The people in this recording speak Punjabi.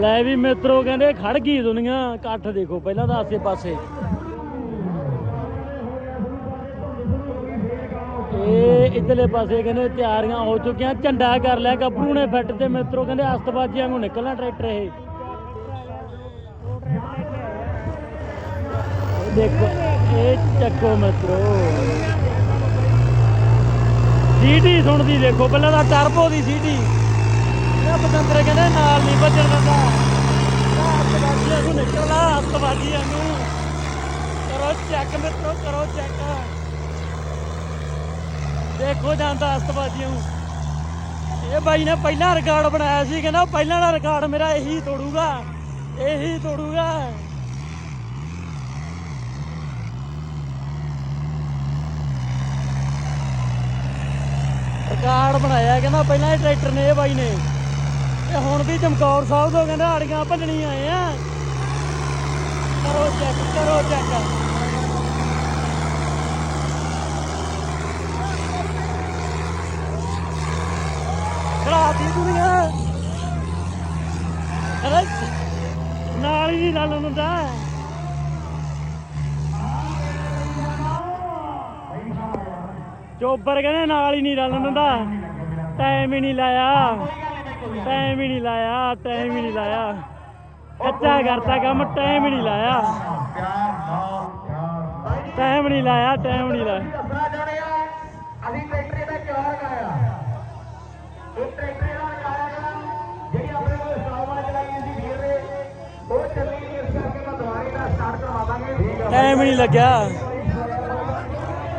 ਲੈ ਵੀ ਮਿੱਤਰੋ ਕਹਿੰਦੇ ਖੜ ਗਈ ਦੁਨੀਆ, ਇਕੱਠ ਦੇਖੋ ਪਹਿਲਾਂ ਤਾਂ ਆਸੇ ਪਾਸੇ। ਇਹ ਇਧਰਲੇ ਪਾਸੇ ਕਹਿੰਦੇ ਤਿਆਰੀਆਂ ਹੋ ਚੁੱਕੀਆਂ, ਝੰਡਾ ਕਰ ਲਿਆ ਗੱਭਰੂ ਨੇ ਫਿੱਟ ਤੇ ਮਿੱਤਰੋ ਕਹਿੰਦੇ ਅਸਤਬਾਜੀਆਂ ਨੂੰ ਨਿਕਲਣਾ ਟਰੈਕਟਰ ਇਹ। ਦੇਖੋ, ਇਹ ਚੱਕੋ ਮਿੱਤਰੋ। ਸੀਟੀ ਸੁਣਦੀ ਦੇਖੋ, ਪਹਿਲਾਂ ਤਾਂ ਟਰਬੋ ਦੀ ਸੀਟੀ ਇਹ ਪਤੰਦਰ ਕਹਿੰਦੇ ਨਾਲ ਨਹੀਂ ਵੱਜਣ ਦਿੰਦਾ। ਅਸਤਬਾਜੀਆਂ ਨੂੰ ਨਿਕਲਣਾ ਅਸਤਬਾਜੀਆਂ ਨੂੰ। ਕਰੋ ਚੈੱਕ ਮਿੱਤਰੋ, ਕਰੋ ਚੈੱਕ ਦੇਖੋ ਜਾਂਦਾ ਅਸਤਬਾਜੀਆਂ ਨੂੰ। ਇਹ ਬਾਈ ਨੇ ਪਹਿਲਾ ਰਿਕਾਰਡ ਬਣਾਇਆ ਸੀ, ਕਹਿੰਦਾ ਪਹਿਲਾਂ ਦਾ ਰਿਕਾਰਡ ਮੇਰਾ ਇਹੀ ਤੋੜੂਗਾ ਇਹੀ ਤੋੜੂਗਾ। ਰਿਕਾਰਡ ਬਣਾਇਆ, ਕਹਿੰਦਾ ਪਹਿਲਾਂ ਇਹ ਟਰੈਕਟਰ ਨੇ ਇਹ ਬਾਈ ਨੇ। ਤੇ ਹੁਣ ਵੀ ਚਮਕੌਰ ਸਾਹਿਬ ਤੋਂ ਕਹਿੰਦਾ ਆੜੀਆਂ ਭੰਨਣੀ ਆਏ ਆ। ਕਰੋ ਚੈੱਕ ਕਰੋ ਚੈੱਕ ਖੜਾਤੀ ਦੁਨੀਆ ਨਾਲ ਹੀ ਨਹੀਂ ਰਲ ਹੁੰਦਾ ਚੋਬਰ ਕਹਿੰਦੇ ਨਾਲ ਹੀ ਨਹੀਂ ਰਲ ਦਿੰਦਾ ਟਾਈਮ ਹੀ ਨਹੀਂ ਲਾਇਆ। ਟਾਈਮ ਹੀ ਨਹੀਂ ਲਾਇਆ ਟਾਈਮ ਹੀ ਨਹੀਂ ਲਾਇਆ। ਕੱਚਾ ਕਰਤਾ ਕੰਮ ਟਾਈਮ ਹੀ ਨਹੀਂ ਲਾਇਆ। ਟਾਈਮ ਨਹੀਂ ਲਾਇਆ ਟਾਈਮ ਨਹੀਂ ਲਾਇਆ। ਦੱਸਣਾ ਚਾਹੁੰਦੇ ਆ ਅਸੀਂ ਟਰੈਕਟਰ ਦਾ ਕਿਉਂ ਲਗਾਇਆ ਇਹ ਟਰੈਕਟਰ ਦਾ ਲਗਾਇਆ ਜਿਹੜੀ ਆਪਣੇ ਕੋਲ ਸਟਾਵਾਂ ਚਲਾਈ ਸੀ ਵੀਰ ਨੇ ਉਹ ਚੱਲੀ ਨਹੀਂ ਇਸ ਕਰਕੇ ਮੈਂ ਦੁਬਾਰੇ ਦਾ ਸਟਾਰਟ ਕਰਵਾ ਦਾਂਗੇ। ਟਾਈਮ ਨਹੀਂ ਲੱਗਿਆ।